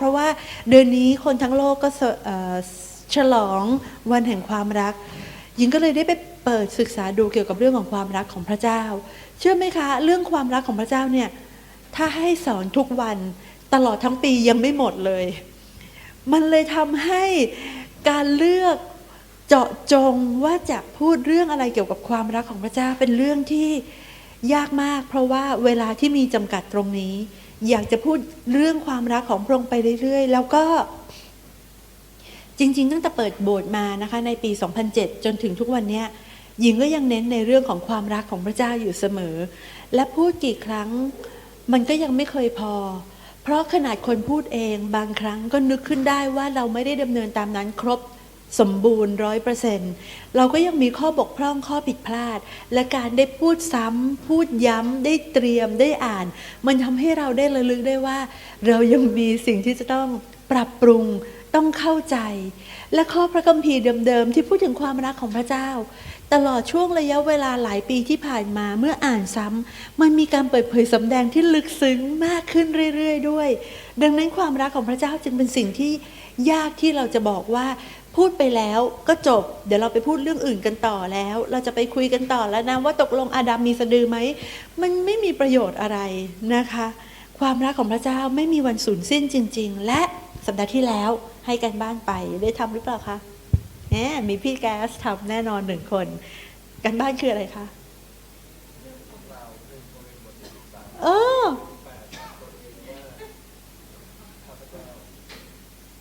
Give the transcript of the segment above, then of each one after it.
เพราะว่าเดือนนี้คนทั้งโลกก็ฉลองวันแห่งความรัก หญิงก็เลยได้ไปเปิดศึกษาดูเกี่ยวกับเรื่องของความรักของพระเจ้า เชื่อไหมคะ เรื่องความรักของพระเจ้าเนี่ยถ้าให้สอนทุกวันตลอดทั้งปียังไม่หมดเลย มันเลยทำให้การเลือกเจาะจงว่าจะพูดเรื่องอะไรเกี่ยวกับความรักของพระเจ้าเป็นเรื่องที่ยากมาก เพราะว่าเวลาที่มีจำกัดตรงนี้ อยากจะพูดเรื่องความรักของพระองค์ไปเรื่อยๆ แล้วก็จริงๆตั้งแต่เปิดโบสถ์มานะคะในปี 2007 จนถึงทุกวันนี้ยหญิงก็ยังเน้นในเรื่องของความรักของพระเจ้าอยู่เสมอ และพูดกี่ครั้งมันก็ยังไม่เคยพอ เพราะขนาดคนพูดเองบางครั้งก็นึกขึ้นได้ว่าเราไม่ได้ดำเนินตามนั้นครบ สมบูรณ์ร้อยเปอร์เซ็นต์เราก็ยังมีข้อบกพร่องข้อผิดพลาด และการได้พูดซ้ำพูดย้ำได้เตรียมได้อ่าน มันทำให้เราได้ระลึกได้ว่า เรายังมีสิ่งที่จะต้องปรับปรุงต้องเข้าใจ และข้อพระคัมภีร์เดิมๆที่พูดถึงความรักของพระเจ้า ตลอดช่วงระยะเวลาหลายปีที่ผ่านมาเมื่ออ่านซ้ำมันมีการเปิดเผยสำแดงที่ลึกซึ้งมากขึ้นเรื่อย ๆ ด้วย ดังนั้นความรักของพระเจ้าจึงเป็นสิ่งที่ยากที่เราจะบอกว่าพูดไปแล้วก็จบ เดี๋ยวเราไปพูดเรื่องอื่นกันต่อแล้ว เราจะไปคุยกันต่อแล้วนะว่าตกลงอาดัมมีสะดือไหมมันไม่มีประโยชน์อะไรนะคะ ความรักของพระเจ้าไม่มีวันสูญสิ้นจริง ๆ และสัปดาห์ที่แล้วให้กันบ้านไปได้ทำหรือเปล่าคะ แหมมีพี่แก๊สทำแน่นอนหนึ่งคน กันบ้านคืออะไรคะเออ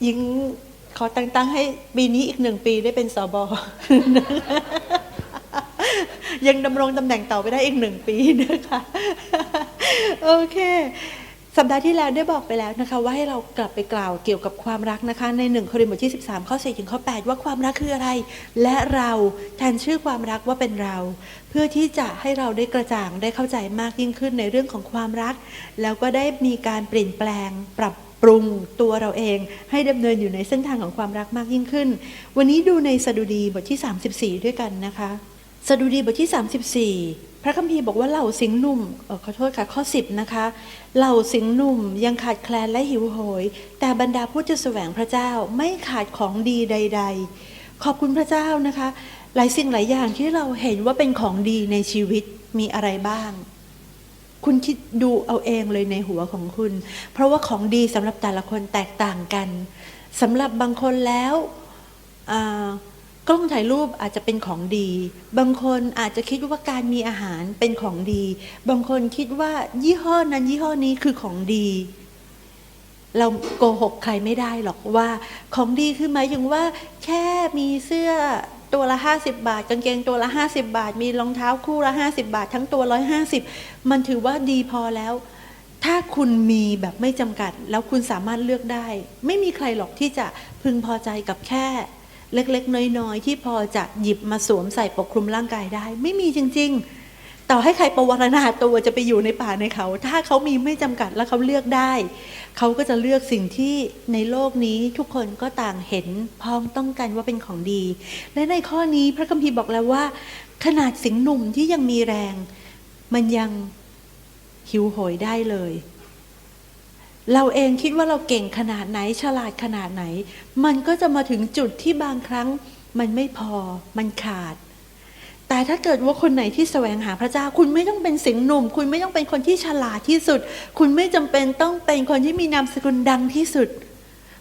ยิงขอตั้งๆให้ปีนี้อีกหนึ่งปีได้เป็นสอบอยังดำรงตำแหน่งต่อไปได้อีกหนึ่งปีนะคะ โอเค สัปดาห์ที่แล้วได้บอกไปแล้วนะคะ ว่าให้เรากลับไปกล่าวเกี่ยวกับความรักนะคะ ในหนึ่งโครินธ์บทที่ 13 ข้อ4ถึงข้อ 8 ว่าความรักคืออะไร และเราแทนชื่อความรักว่าเป็นเรา เพื่อที่จะให้เราได้กระจ่างได้เข้าใจมากยิ่งขึ้นในเรื่องของความรัก แล้วก็ได้มีการเปลี่ยนแปลงปรับปรุงตัวเราเองให้ดำเนินอยู่ในเส้นทางของความรักมากยิ่งขึ้น วันนี้ดูในสดุดีบทที่ 34 ด้วยกันนะคะ สดุดีบทที่ 34 พระคัมภีร์บอกว่าเหล่าสิงห์หนุ่มเออขอโทษค่ะข้อ10นะคะเหล่าสิงห์หนุ่มยังขาดแคลนและหิวโหย แต่บรรดาผู้จะแสวงพระเจ้าไม่ขาดของดีใด ๆ ขอบคุณพระเจ้านะคะ หลายสิ่งหลายอย่างที่เราเห็นว่าเป็นของดีในชีวิตมีอะไรบ้าง คุณคิดดูเอาเองเลยในหัวของคุณ เพราะว่าของดีสำหรับแต่ละคนแตกต่างกันสำหรับบางคนแล้ว กล้องถ่ายรูปอาจจะเป็นของดี บางคนอาจจะคิดว่าการมีอาหารเป็นของดี บางคนคิดว่ายี่ห้อนั้นยี่ห้อนี้คือของดี เราโกหกใครไม่ได้หรอกว่า ของดีคือหมายถึงว่า แค่มีเสื้อตัวละ 50 บาท กางเกงตัวละ 50 บาท มีรองเท้าคู่ละ 50 บาท ทั้งตัว 150 มันถือว่าดีพอแล้ว ถ้าคุณมีแบบไม่จำกัด แล้วคุณสามารถเลือกได้ ไม่มีใครหรอกที่จะพึงพอใจกับแค่ เล็กๆ น้อยๆ ที่พอจะหยิบมาสวมใส่ปกคลุมร่างกายได้ ไม่มีจริง ๆ ต่อให้ใครประวรณาตัวจะไปอยู่ในป่าในเขา ถ้าเขามีไม่จำกัดแล้วเขาเลือกได้ เขาก็จะเลือกสิ่งที่ในโลกนี้ทุกคนก็ต่างเห็นพ้องต้องกันว่าเป็นของดี และในข้อนี้พระคัมภีร์บอกแล้วว่า ขนาดสิงหนุ่มที่ยังมีแรง มันยังหิวโหยได้เลย เราเองคิดว่าเราเก่งขนาดไหนฉลาดขนาดไหน มันก็จะมาถึงจุดที่บางครั้งมันไม่พอมันขาด แต่ถ้าเกิดว่าคนไหนที่แสวงหาพระเจ้า คุณไม่ต้องเป็นสิงห์หนุ่ม คุณไม่ต้องเป็นคนที่ฉลาดที่สุด คุณไม่จำเป็นต้องเป็นคนที่มีนามสกุลดังที่สุด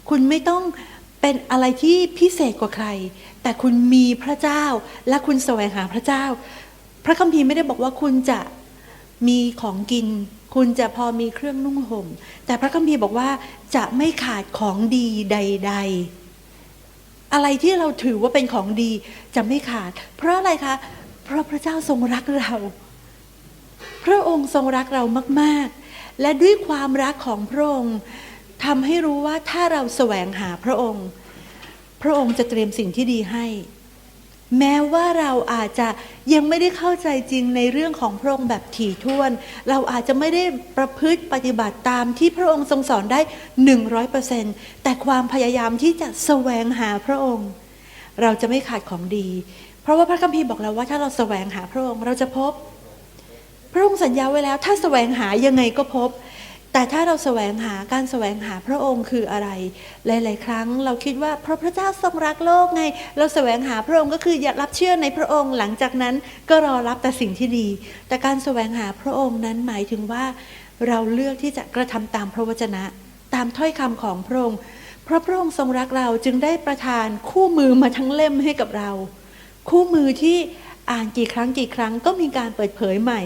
คุณไม่ต้องเป็นอะไรที่พิเศษกว่าใคร แต่คุณมีพระเจ้าและคุณแสวงหาพระเจ้า พระคัมภีร์ไม่ได้บอกว่าคุณจะมีของกิน คุณจะพอมีเครื่องนุ่งห่ม แต่พระคัมภีร์บอกว่าจะไม่ขาดของดีใด ๆ อะไรที่เราถือว่าเป็นของดีจะไม่ขาด เพราะอะไรคะ เพราะพระเจ้าทรงรักเรา พระองค์ทรงรักเรามาก ๆ และด้วยความรักของพระองค์ทำให้รู้ว่าถ้าเราแสวงหาพระองค์ พระองค์จะเตรียมสิ่งที่ดีให้ แม้ว่าเราอาจจะยังไม่ได้เข้าใจจริงในเรื่องของพระองค์แบบถี่ถ้วน เราอาจจะไม่ได้ประพฤติปฏิบัติตามที่พระองค์ทรงสอนได้หนึ่งร้อยเปอร์เซ็นต์แต่ความพยายามที่จะแสวงหาพระองค์ เราจะไม่ขาดของดี เพราะว่าพระคัมภีร์บอกแล้วว่าถ้าเราแสวงหาพระองค์เราจะพบ พระองค์สัญญาไว้แล้ว ถ้าแสวงหายังไงก็พบ แต่ถ้าเราแสวงหาการแสวงหาพระองค์คืออะไร หลาย ๆ ครั้งเราคิดว่าเพราะพระเจ้าทรงรักโลกไง เราแสวงหาพระองค์ก็คืออยากรับเชื่อในพระองค์หลังจากนั้นก็รอรับแต่สิ่งที่ดี แต่การแสวงหาพระองค์นั้นหมายถึงว่า เราเลือกที่จะกระทำตามพระวจนะ ตามถ้อยคำของพระองค์เพราะพระองค์ทรงรักเราจึงได้ประทานคู่มือมาทั้งเล่มให้กับเรา คู่มือที่อ่านกี่ครั้งกี่ครั้งก็มีการเปิดเผยใหม่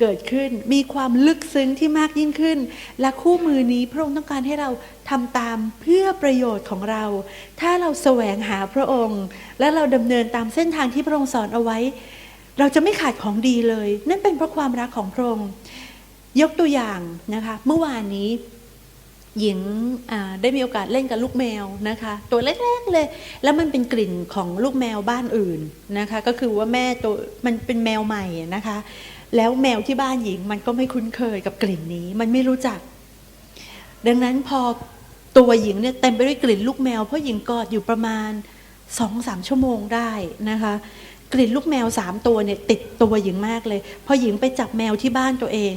เกิดขึ้น มีความลึกซึ้งที่มากยิ่งขึ้น และคู่มือนี้พระองค์ต้องการให้เราทำตามเพื่อประโยชน์ของเรา ถ้าเราแสวงหาพระองค์ และเราดำเนินตามเส้นทางที่พระองค์สอนเอาไว้ เราจะไม่ขาดของดีเลย นั่นเป็นเพราะความรักของพระองค์ ยกตัวอย่างนะคะเมื่อวานนี้หญิงได้มีโอกาสเล่นกับลูกแมวนะคะ ตัวเล็กๆเลย แล้วมันเป็นกลิ่นของลูกแมวบ้านอื่นนะคะ ก็คือว่าแม่ตัวมันเป็นแมวใหม่นะคะ แล้วแมวที่บ้านหญิงมันก็ไม่คุ้นเคยกับกลิ่นนี้ มันไม่รู้จัก ดังนั้นพอตัวหญิงเนี่ยเต็มไปด้วยกลิ่นลูกแมว เพราะหญิงกอดอยู่ประมาณสองสามชั่วโมงได้นะคะ กลิ่นลูกแมวสามตัวเนี่ยติดตัวหญิงมากเลย พอหญิงไปจับแมวที่บ้านตัวเอง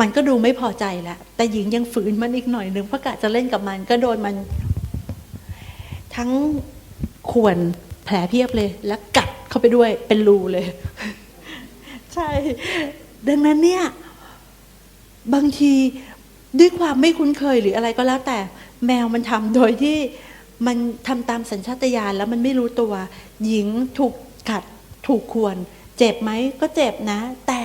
มันก็ดูไม่พอใจแหล้วแต่หญิงยังฝืนมันอีกหน่อยหนึ่งเพราะกะจะเล่นกับมันก็โดนมัน ทั้งข่วนแผลเพียบเลย แล้วกัดเข้าไปด้วยเป็นรูเลย ใช่ ดังนั้นเนี่ย บางทีด้วยความไม่คุ้นเคยหรืออะไรก็แล้วแต่ แมวมันทำโดยที่มันทำตามสัญชาตญาณแล้วมันไม่รู้ตัว หญิงถูกขัดถูกควร เจ็บไหมก็เจ็บนะ แต่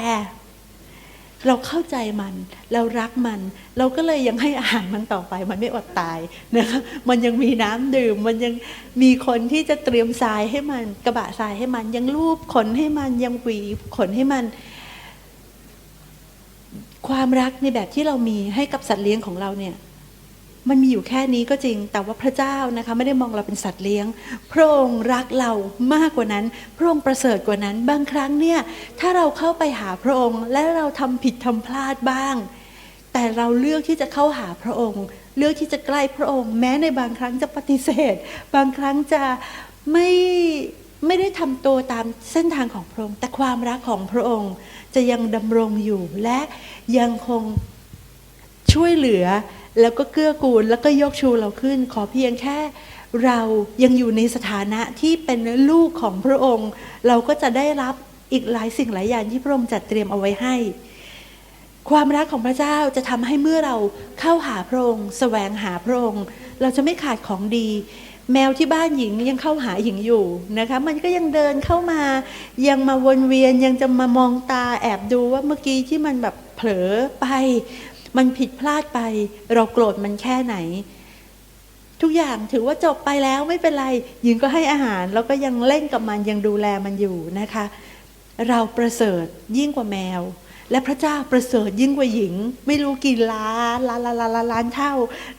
เราเข้าใจมัน เรารักมัน เราก็เลยยังให้อาหารมันต่อไป มันไม่อดตายนะคะมันยังมีน้ำดื่ม มันยังมีคนที่จะเตรียมทรายให้มัน กระบะทรายให้มัน ยังรูปขนให้มันยังหวีขนให้มัน ความรักในแบบที่เรามีให้กับสัตว์เลี้ยงของเราเนี่ย มันมีอยู่แค่นี้ก็จริง แต่ว่าพระเจ้านะคะไม่ได้มองเราเป็นสัตว์เลี้ยง พระองค์รักเรามากกว่านั้น พระองค์ประเสริฐกว่านั้น บางครั้งเนี่ยถ้าเราเข้าไปหาพระองค์ และเราทำผิดทำพลาดบ้าง แต่เราเลือกที่จะเข้าหาพระองค์ เลือกที่จะใกล้พระองค์ แม้ในบางครั้งจะปฏิเสธ บางครั้งจะไม่ไม่ได้ทำตัวตามเส้นทางของพระองค์ แต่ความรักของพระองค์จะยังดำรงอยู่และยังคงช่วยเหลือ แล้วก็เกื้อกูลแล้วก็ยกชูเราขึ้น ขอเพียงแค่เรายังอยู่ในสถานะที่เป็นลูกของพระองค์ เราก็จะได้รับอีกหลายสิ่งหลายอย่างที่พระองค์จัดเตรียมเอาไว้ให้ ความรักของพระเจ้าจะทำให้เมื่อเราเข้าหาพระองค์แสวงหาพระองค์ เราจะไม่ขาดของดี แมวที่บ้านหญิงยังเข้าหาหญิงอยู่นะคะ มันก็ยังเดินเข้ามา ยังมาวนเวียนยังจะมามองตาแอบดูว่าเมื่อกี้ที่มันแบบเผลอไป มันผิดพลาดไป เราโกรธมันแค่ไหน ทุกอย่างถือว่าจบไปแล้วไม่เป็นไรหญิงก็ให้อาหาร แล้วก็ยังเล่นกับมันยังดูแลมันอยู่นะคะ เราประเสริฐยิ่งกว่าแมว และพระเจ้าประเสริฐยิ่งกว่าหญิง ไม่รู้กี่ล้านล้านล้านล้านล้านล้านเท่า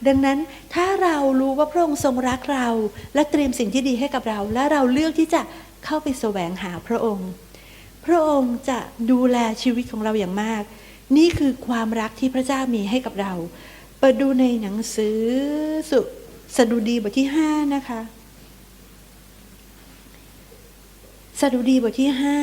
ดังนั้นถ้าเรารู้ว่าพระองค์ทรงรักเรา และเตรียมสิ่งที่ดีให้กับเรา และเราเลือกที่จะเข้าไปแสวงหาพระองค์ พระองค์จะดูแลชีวิตของเราอย่างมาก นี่คือความรักที่พระเจ้ามีให้กับเรา เปิดดูในหนังสือสุสดุดีบทที่ห้านะคะสดุดีบทที่ห้า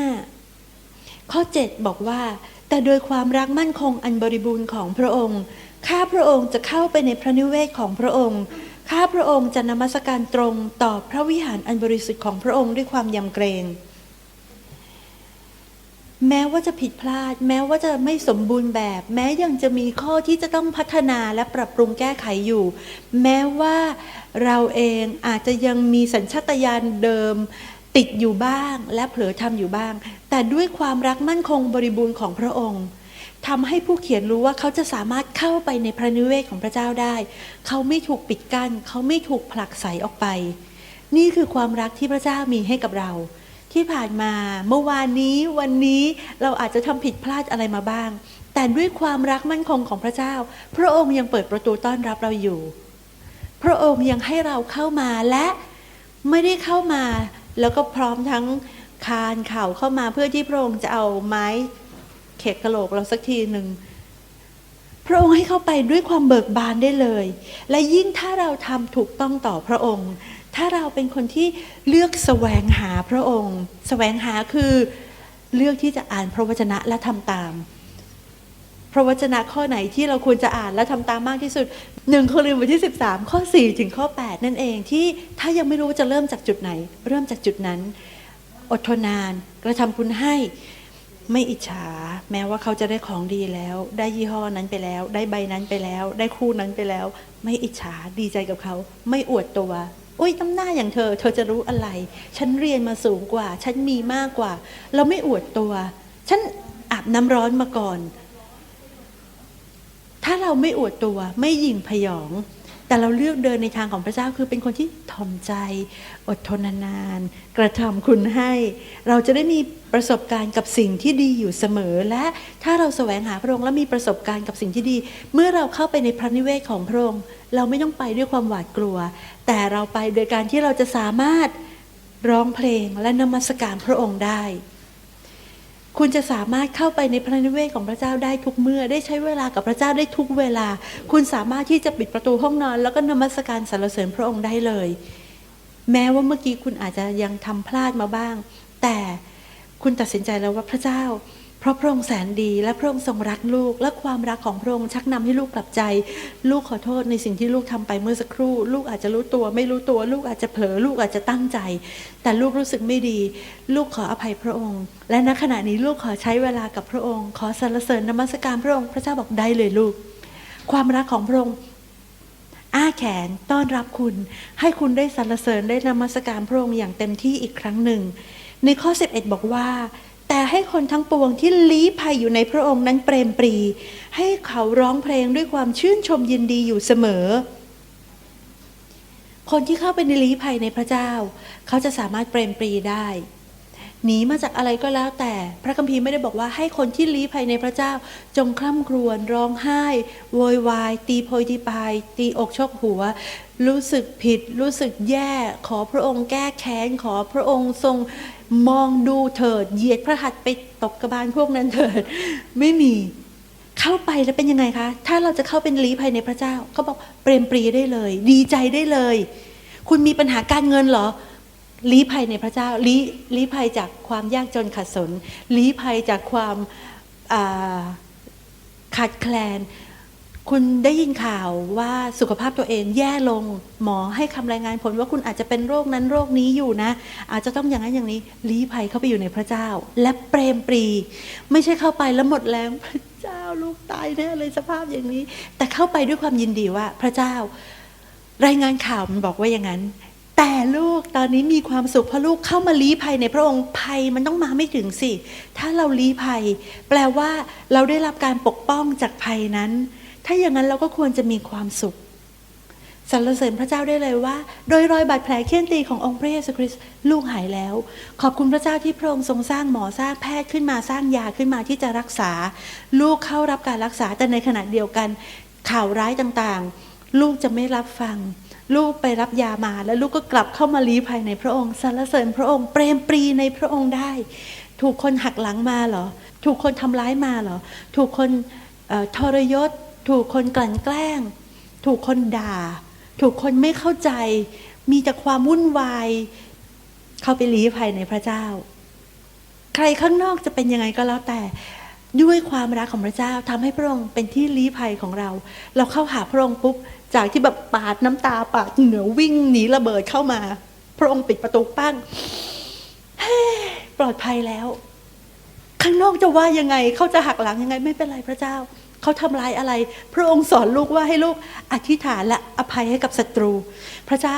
ข้อ 7 บอกว่า แต่โดยความรักมั่นคงอันบริบูรณ์ของพระองค์ข้าพระองค์จะเข้าไปในพระนิเวศของพระองค์ข้าพระองค์จะนมัสการตรงต่อพระวิหารอันบริสุทธิ์ของพระองค์ด้วยความยำเกรง แม้ว่าจะผิดพลาด แม้ว่าจะไม่สมบูรณ์แบบ แม้ยังจะมีข้อที่จะต้องพัฒนาและปรับปรุงแก้ไขอยู่ แม้ว่าเราเองอาจจะยังมีสัญชาตญาณเดิมติดอยู่บ้างและเผลอทำอยู่บ้าง แต่ด้วยความรักมั่นคงบริบูรณ์ของพระองค์ทำให้ผู้เขียนรู้ว่าเขาจะสามารถเข้าไปในพระนิเวศของพระเจ้าได้ เขาไม่ถูกปิดกัน้น เขาไม่ถูกผลักไสออกไป นี่คือความรักที่พระเจ้ามีให้กับเรา ที่ผ่านมาเมื่อวานนี้วันนี้เราอาจจะทำผิดพลาดอะไรมาบ้าง แต่ด้วยความรักมั่นคงของพระเจ้า พระองค์ยังเปิดประตูต้อนรับเราอยู่ พระองค์ยังให้เราเข้ามาและไม่ได้เข้ามา แล้วก็พร้อมทั้งคานเข่าเข้ามาเพื่อที่พระองค์จะเอาไม้เข็ดกระโหลกเราสักทีหนึ่งพระองค์ให้เข้าไปด้วยความเบิกบานได้เลย และยิ่งถ้าเราทำถูกต้องต่อพระองค์ ถ้าเราเป็นคนที่เลือกแสวงหาพระองค์แสวงหาคือเลือกที่จะอ่านพระวจนะและทำตาม พระวจนะข้อไหนที่เราควรจะอ่านและทำตามมากที่สุด1โครินธ์บทที่ 13 ข้อ 4 ถึงข้อ 8 นั่นเองที่ถ้ายังไม่รู้ว่าจะเริ่มจากจุดไหน เริ่มจากจุดนั้น อดทนนาน กระทำคุณให้ไม่อิจฉา แม้ว่าเขาจะได้ของดีแล้ว ได้ยี่ห้อนั้นไปแล้ว ได้ใบนั้นไปแล้ว ได้คู่นั้นไปแล้ว ไม่อิจฉาดีใจกับเขา ไม่อวดตัว อุ้ยตำหน้าอย่างเธอ เธอจะรู้อะไร ฉันเรียนมาสูงกว่า ฉันมีมากกว่า เราไม่อวดตัว ฉันอาบน้ำร้อนมาก่อน ถ้าเราไม่อวดตัวไม่ยิ่งพยอง แต่เราเลือกเดินในทางของพระเจ้าคือเป็นคนที่ถ่อมใจ อดทนนานๆกระทำคุณให้ เราจะได้มีประสบการณ์กับสิ่งที่ดีอยู่เสมอ และถ้าเราแสวงหาพระองค์และมีประสบการณ์กับสิ่งที่ดี เมื่อเราเข้าไปในพระนิเวศของพระองค์เราไม่ต้องไปด้วยความหวาดกลัว แต่เราไปโดยการที่เราจะสามารถร้องเพลงและนมัสการพระองค์ได้ คุณจะสามารถเข้าไปในพระนิเวศของพระเจ้าได้ทุกเมื่อ ได้ใช้เวลากับพระเจ้าได้ทุกเวลา คุณสามารถที่จะปิดประตูห้องนอน แล้วก็นมัสการสรรเสริญพระองค์ได้เลย แม้ว่าเมื่อกี้คุณอาจจะยังทำพลาดมาบ้าง แต่คุณตัดสินใจแล้วว่าพระเจ้า เพราะพระองค์แสนดีและพระองค์ทรงรักลูก และความรักของพระองค์ชักนำให้ลูกกลับใจ ลูกขอโทษในสิ่งที่ลูกทำไปเมื่อสักครู่ ลูกอาจจะรู้ตัวไม่รู้ตัว ลูกอาจจะเผลอลูกอาจจะตั้งใจ แต่ลูกรู้สึกไม่ดี ลูกขออภัยพระองค์ และณขณะนี้ลูกขอใช้เวลากับพระองค์ ขอสรรเสริญนมัสการพระองค์พระเจ้าบอกได้เลยลูก ความรักของพระองค์อ้าแขนต้อนรับคุณ ให้คุณได้สรรเสริญได้นมัสการพระองค์อย่างเต็มที่อีกครั้งหนึ่ง ในข้อ 11 บอกว่า แต่ให้คนทั้งปวงที่ลี้ภัยอยู่ในพระองค์นั้นเปรมปรี ให้เขาร้องเพลงด้วยความชื่นชมยินดีอยู่เสมอ คนที่เข้าไปในลี้ภัยในพระเจ้า เขาจะสามารถเปรมปรีได้หนีมาจากอะไรก็แล้วแต่ พระคัมภีร์ไม่ได้บอกว่าให้คนที่ลี้ภัยในพระเจ้า จงคร่ำครวญร้องไห้ โวยวาย ตีโพยตีปาย ตีอกชกหัว รู้สึกผิด รู้สึกแย่ขอพระองค์แก้แค้น ขอพระองค์ทรงมองดูเถิด เหยียดพระหัตถ์ไปตบกระบาลพวกนั้นเถิด ไม่มีเข้าไปแล้วเป็นยังไงคะ ถ้าเราจะเข้าเป็นลี้ภัยในพระเจ้าก็บอกเปรมปรีได้เลย ดีใจได้เลย คุณมีปัญหาการเงินเหรอลี้ภัยในพระเจ้าลี้ลี้ภัยจากความยากจนขัดสนลี้ภัยจากความาขาดแคลน คุณได้ยินข่าวว่าสุขภาพตัวเองแย่ลงหมอให้คำรายงานผลว่าคุณอาจจะเป็นโรคนั้นโรคนี้อยู่นะ อาจจะต้องอย่างนั้นอย่างนี้ลี้ภัยเข้าไปอยู่ในพระเจ้า และเปรมปรี ไม่ใช่เข้าไปแล้วหมดแรงพระเจ้าลูกตายแน่เลยสภาพอย่างนี้ แต่เข้าไปด้วยความยินดีว่าพระเจ้า รายงานข่าวมันบอกว่าอย่างนั้น แต่ลูกตอนนี้มีความสุขเพราะลูกเข้ามาลี้ภัยในพระองค์ภัยมันต้องมาไม่ถึงสิถ้าเราลี้ภัย แปลว่าเราได้รับการปกป้องจากภัยนั้น ถ้าอย่างนั้นเราก็ควรจะมีความสุขสรรเสริญพระเจ้าได้เลยว่า โดยรอยบาดแผลเคี่ยนตีขององค์พระเยซูคริสต์ลูกหายแล้ว ขอบคุณพระเจ้าที่พระองค์ทรงสร้างหมอสร้างแพทย์ขึ้นมาสร้างยาขึ้นมาที่จะรักษา ลูกเข้ารับการรักษาแต่ในขณะเดียวกัน ข่าวร้ายต่างๆ ลูกจะไม่รับฟัง ลูกไปรับยามาแล้วลูกก็กลับเข้ามาลี้ภัยในพระองค์สรรเสริญพระองค์เปรมปรีในพระองค์ได้ ถูกคนหักหลังมาเหรอ ถูกคนทำร้ายมาเหรอ ถูกคนเอ่อทรยศ ถูกคนกลั่นแกล้ง ถูกคนด่า ถูกคนไม่เข้าใจ มีแต่ความวุ่นวาย เข้าไปลี้ภัยในพระเจ้า ใครข้างนอกจะเป็นยังไงก็แล้วแต่ด้วยความรักของพระเจ้าทำให้พระองค์เป็นที่ลี้ภัยของเรา เราเข้าหาพระองค์ปุ๊บ จากที่แบบปาดน้ำตาปาดเหนือวิ่งหนีระเบิดเข้ามา พระองค์ปิดประตูปั้งปลอดภัยแล้ว ข้างนอกจะว่ายังไง เขาจะหักหลังยังไงไม่เป็นไรพระเจ้า เขาทำลายอะไร พระองค์สอนลูกว่าให้ลูกอธิษฐานและอภัยให้กับศัตรู พระเจ้า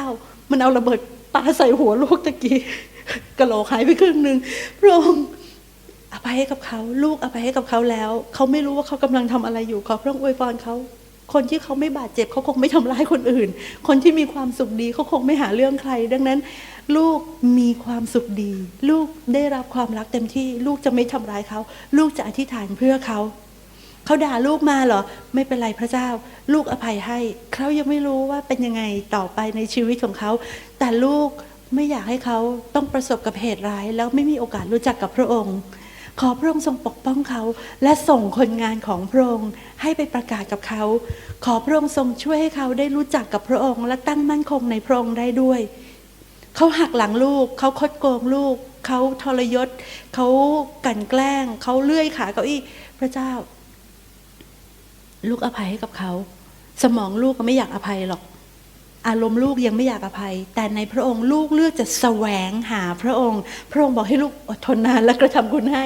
มันเอาระเบิดปาใส่หัวลูกตะกี้กระโหลกหายไปครึ่งหนึ่งพระองค์อภัยให้กับเขาลูกอภัยให้กับเขาแล้ว เขาไม่รู้ว่าเขากำลังทำอะไรอยู่ขอพระองค์อวยพรเขาคนที่เขาไม่บาดเจ็บเขาคงไม่ทำร้ายคนอื่น คนที่มีความสุขดีเขาคงไม่หาเรื่องใคร ดังนั้น ลูกมีความสุขดี ลูกได้รับความรักเต็มที่ ลูกจะไม่ทำร้ายเขา ลูกจะอธิษฐานเพื่อเขา เขาด่าลูกมาเหรอ ไม่เป็นไรพระเจ้า ลูกอภัยให้เขายังไม่รู้ว่าเป็นยังไงต่อไปในชีวิตของเขา แต่ลูกไม่อยากให้เขาต้องประสบกับเหตุร้าย แล้วไม่มีโอกาสรู้จักกับพระองค์ ขอพระองค์ทรงปกป้องเขา และส่งคนงานของพระองค์ให้ไปประกาศกับเขา ขอพระองค์ทรงช่วยให้เขาได้รู้จักกับพระองค์ และตั้งมั่นคงในพระองค์ได้ด้วยเขาหักหลังลูกเขาคดโกงลูกเขาทรยศเขากันแกล้งเขาเลื่อยขาเก้าอี้พระเจ้า ลูกอภัยให้กับเขา สมองลูกก็ไม่อยากอภัยหรอก อารมณ์ลูกยังไม่อยากอภัย แต่ในพระองค์ลูกเลือกจะแสวงหาพระองค์ พระองค์บอกให้ลูกอดทนนานและกระทำคุณให้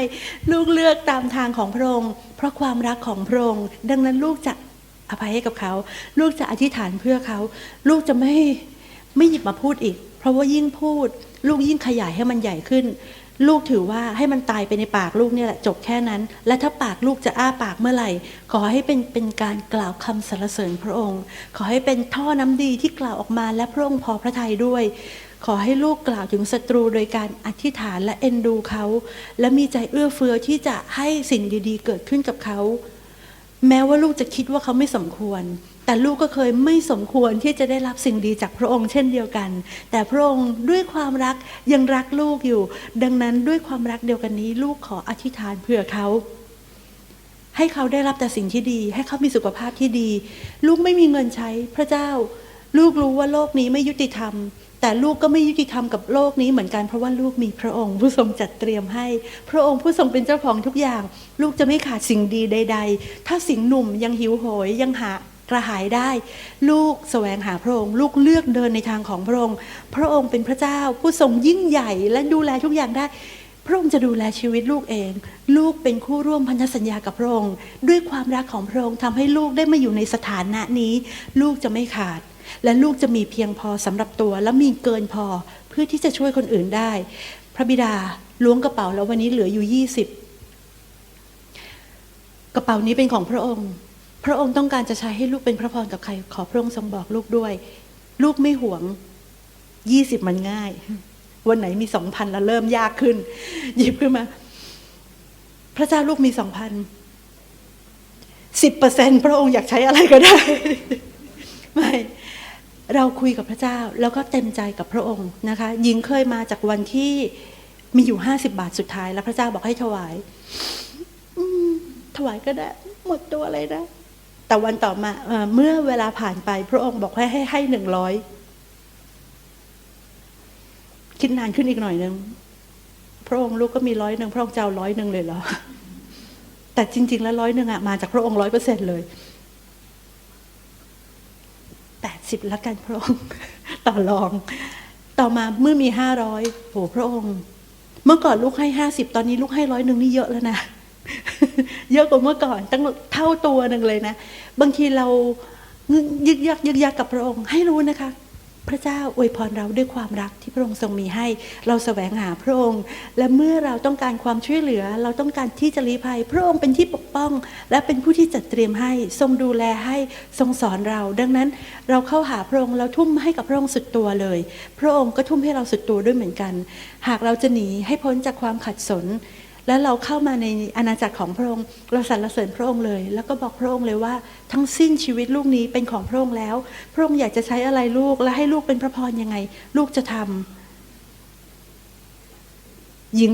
ลูกเลือกตามทางของพระองค์ เพราะความรักของพระองค์ ดังนั้นลูกจะอภัยให้กับเขา ลูกจะอธิษฐานเพื่อเขา ลูกจะไม่ไม่หยิบมาพูดอีก เพราะว่ายิ่งพูด ลูกยิ่งขยายให้มันใหญ่ขึ้น ลูกถือว่าให้มันตายไปในปากลูกเนี่ยแหละจบแค่นั้น และถ้าปากลูกจะอ้าปากเมื่อไหร่ ขอให้เป็นเป็นการกล่าวคำสรรเสริญพระองค์ ขอให้เป็นท่อน้ำดีที่กล่าวออกมาและพระองค์พอพระทัยด้วย ขอให้ลูกกล่าวถึงศัตรูโดยการอธิษฐานและเอ็นดูเขา และมีใจเอื้อเฟื้อที่จะให้สิ่งดีๆ เกิดขึ้นกับเขา แม้ว่าลูกจะคิดว่าเขาไม่สมควร แต่ลูกก็เคยไม่สมควรที่จะได้รับสิ่งดีจากพระองค์เช่นเดียวกัน แต่พระองค์ด้วยความรักยังรักลูกอยู่ ดังนั้นด้วยความรักเดียวกันนี้ ลูกขออธิษฐานเผื่อเขา ให้เขาได้รับแต่สิ่งที่ดี ให้เขามีสุขภาพที่ดี ลูกไม่มีเงินใช้พระเจ้า ลูกรู้ว่าโลกนี้ไม่ยุติธรรม แต่ลูกก็ไม่ยุติธรรมกับโลกนี้เหมือนกันเพราะว่าลูกมีพระองค์ผู้ทรงจัดเตรียมให้ พระองค์ผู้ทรงเป็นเจ้าของทุกอย่าง ลูกจะไม่ขาดสิ่งดีใด ๆ ถ้าสิ่งหนุ่มยังหิวโหยยังหากระหายได้ ลูกแสวงหาพระองค์ ลูกเลือกเดินในทางของพระองค์ พระองค์เป็นพระเจ้าผู้ทรงยิ่งใหญ่และดูแลทุกอย่างได้พระองค์จะดูแลชีวิตลูกเอง ลูกเป็นคู่ร่วมพันธสัญญากับพระองค์ ด้วยความรักของพระองค์ทำให้ลูกได้มาอยู่ในสถานะนี้ ลูกจะไม่ขาด และลูกจะมีเพียงพอสำหรับตัว และมีเกินพอเพื่อที่จะช่วยคนอื่นได้ พระบิดาล้วงกระเป๋าแล้ววันนี้เหลืออยู่ยี่สิบกระเป๋านี้เป็นของพระองค์ พระองค์ต้องการจะใช้ให้ลูกเป็นพระพรกับใคร ขอพระองค์ทรงบอกลูกด้วย ลูกไม่หวงยี่สิบมันง่าย วันไหนมีสองพันแล้วเริ่มยากขึ้น หยิบขึ้นมา พระเจ้าลูกมีสองพันสิบเปอร์เซ็นพระองค์อยากใช้อะไรก็ได้ ไม่ เราคุยกับพระเจ้าแล้วก็เต็มใจกับพระองค์นะคะหญิงเคยมาจากวันที่มีอยู่ห้าสิบาทสุดท้าย แล้วพระเจ้าบอกให้ถวายถวายก็ได้ หมดตัวเลยนะ แต่วันต่อมาเอเมื่อเวลาผ่านไป พระองค์บอกให้ให้ให้หนึ่งร้อยคิดนานขึ้นอีกหน่อยหนึ่งพระองค์ลูกก็มีร้อยหนึ่งพระองค์จะเอาร้อยหนึ่งเลยเหรอแต่จริง ๆ แล้วร้อยหนึ่งอะมาจากพระองค์ร้อยเปอร์เซ็นเลย แปดสิบละกันพระองค์ ต่อรอง ต่อมาเมื่อมีห้าร้อยโหพระองค์ เมื่อก่อนลูกให้ห้าสิบตอนนี้ลูกให้ร้อยหนึ่งนี่เยอะแล้วนะ เยอะกว่าเมื่อก่อน ตั้งเท่าตัวหนึ่งเลยนะ บางทีเรายึกยักยึกยักกับพระองค์ ให้รู้นะคะ พระเจ้าอวยพรเราด้วยความรักที่พระองค์ทรงมีให้ เราแสวงหาพระองค์ และเมื่อเราต้องการความช่วยเหลือ เราต้องการที่จะลี้ภัย พระองค์เป็นที่ปกป้อง และเป็นผู้ที่จัดเตรียมให้ ทรงดูแลให้ทรงสอนเรา ดังนั้นเราเข้าหาพระองค์เราทุ่มให้กับพระองค์สุดตัวเลย พระองค์ก็ทุ่มให้เราสุดตัวด้วยเหมือนกัน หากเราจะหนีให้พ้นจากความขัดสน แล้วเราเข้ามาในอาณาจักรของพระองค์เราสรรเสริญพระองค์เลย แล้วก็บอกพระองค์เลยว่า ทั้งสิ้นชีวิตลูกนี้เป็นของพระองค์แล้ว พระองค์อยากจะใช้อะไรลูก และให้ลูกเป็นพระพรยังไง ลูกจะทำหญิง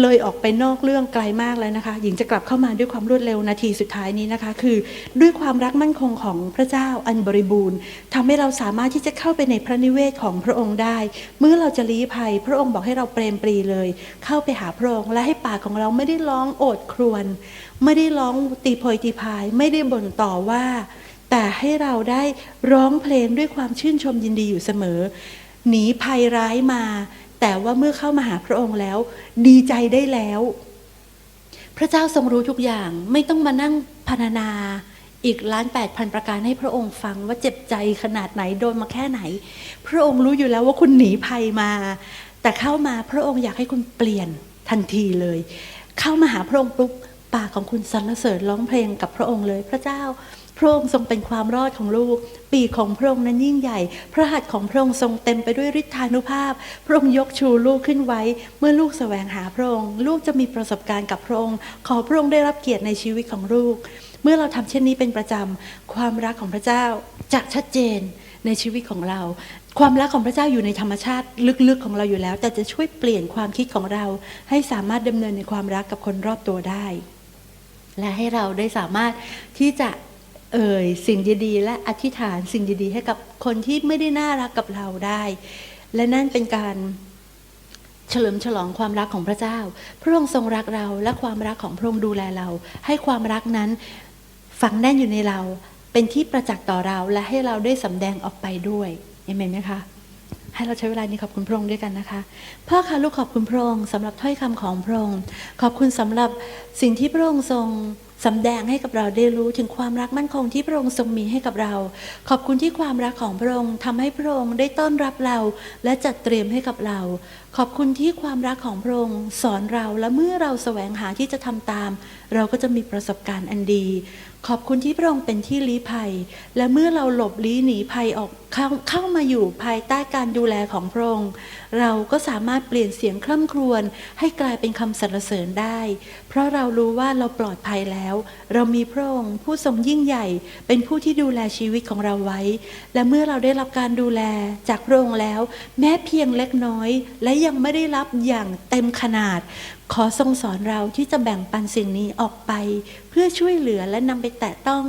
เลยออกไปนอกเรื่องไกลมากแล้วนะคะ หญิงจะกลับเข้ามาด้วยความรวดเร็วนาทีสุดท้ายนี้นะคะ คือด้วยความรักมั่นคงของพระเจ้าอันบริบูรณ์ทำให้เราสามารถที่จะเข้าไปในพระนิเวศของพระองค์ได้ เมื่อเราจะลี้ภัย พระองค์บอกให้เราเปรมปรีเลย เข้าไปหาพระองค์และให้ปากของเราไม่ได้ร้องโอดครวญไม่ได้ร้องตีโพยตีพาย ไม่ได้บ่นต่อว่า แต่ให้เราได้ร้องเพลงด้วยความชื่นชมยินดีอยู่เสมอ หนีภัยร้ายมา แต่ว่าเมื่อเข้ามาหาพระองค์แล้ว ดีใจได้แล้ว พระเจ้าทรงรู้ทุกอย่างไม่ต้องมานั่งพรรณนาอีกล้านแปดพันประการให้พระองค์ฟังว่าเจ็บใจขนาดไหนโดนมาแค่ไหน พระองค์รู้อยู่แล้วว่าคุณหนีภัยมา แต่เข้ามาพระองค์อยากให้คุณเปลี่ยนทันทีเลย เข้ามาหาพระองค์ปุ๊บปากของคุณสรรเสริญร้องเพลงกับพระองค์เลย พระเจ้า พระองค์ทรงเป็นความรอดของลูก ปีกของพระองค์นั้นยิ่งใหญ่ พระหัตถ์ของพระองค์ทรงเต็มไปด้วยฤทธานุภาพ พระองค์ยกชูลูกขึ้นไว้ เมื่อลูกแสวงหาพระองค์ ลูกจะมีประสบการณ์กับพระองค์ ขอพระองค์ได้รับเกียรติในชีวิตของลูก เมื่อเราทำเช่นนี้เป็นประจำ ความรักของพระเจ้าจะชัดเจนในชีวิตของเราความรักของพระเจ้าอยู่ในธรรมชาติลึกๆของเราอยู่แล้ว แต่จะช่วยเปลี่ยนความคิดของเรา ให้สามารถดำเนินในความรักกับคนรอบตัวได้ และให้เราได้สามารถที่จะ เอ่ยสิ่งดีๆและอธิษฐานสิ่งดีๆให้กับคนที่ไม่ได้น่ารักกับเราได้ และนั่นเป็นการเฉลิมฉลองความรักของพระเจ้า พระองค์ทรงรักเราและความรักของพระองค์ดูแลเรา ให้ความรักนั้นฝังแน่นอยู่ในเรา เป็นที่ประจักษ์ต่อเราและให้เราได้สำแดงออกไปด้วยเอเมนไหมคะให้เราใช้เวลานี้ขอบคุณพระองค์ด้วยกันนะคะพ่อคะลูกขอบคุณพระองค์สำหรับถ้อยคำของพระองค์ขอบคุณสำหรับสิ่งที่พระองค์ทรง สำแดงให้กับเราได้รู้ถึงความรักมั่นคงที่พระองค์ทรงมีให้กับเรา ขอบคุณที่ความรักของพระองค์ทำให้พระองค์ได้ต้อนรับเรา และจัดเตรียมให้กับเรา ขอบคุณที่ความรักของพระองค์สอนเราและเมื่อเราแสวงหาที่จะทำตาม เราก็จะมีประสบการณ์อันดี ขอบคุณที่พระองค์เป็นที่ลี้ภัย และเมื่อเราหลบลี้หนีภัยออกเข้าเข้ามาอยู่ภายใต้การดูแลของพระองค์เราก็สามารถเปลี่ยนเสียงคร่ำครวญให้กลายเป็นคำสรรเสริญได้ เพราะเรารู้ว่าเราปลอดภัยแล้ว เรามีพระองค์ผู้ทรงยิ่งใหญ่ เป็นผู้ที่ดูแลชีวิตของเราไว้ และเมื่อเราได้รับการดูแลจากพระองค์แล้ว แม้เพียงเล็กน้อย และยังไม่ได้รับอย่างเต็มขนาด ขอทรงสอนเราที่จะแบ่งปันสิ่งนี้ออกไป เพื่อช่วยเหลือและนำไปแตะต้อง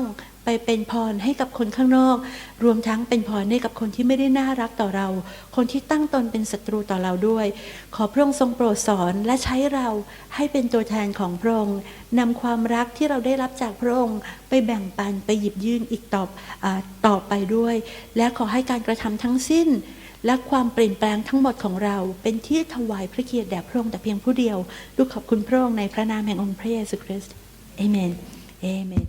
ไปเป็นพรให้กับคนข้างนอก รวมทั้งเป็นพรให้กับคนที่ไม่ได้น่ารักต่อเรา คนที่ตั้งตนเป็นศัตรูต่อเราด้วย ขอพระองค์ทรงโปรดสอนและใช้เราให้เป็นตัวแทนของพระองค์นำความรักที่เราได้รับจากพระองค์ ไปแบ่งปันไปหยิบยื่นอีกต่ออต่อไปด้วย และขอให้การกระทำทั้งสิ้น และความเปลี่ยนแปลงทั้งหมดของเรา เป็นที่ถวายพระเกียรติแด่พระองค์แต่เพียงผู้เดียวลูกขอบคุณพระองค์ในพระนามแห่งองค์พระเยซูคริสต์เอเมนเอเมน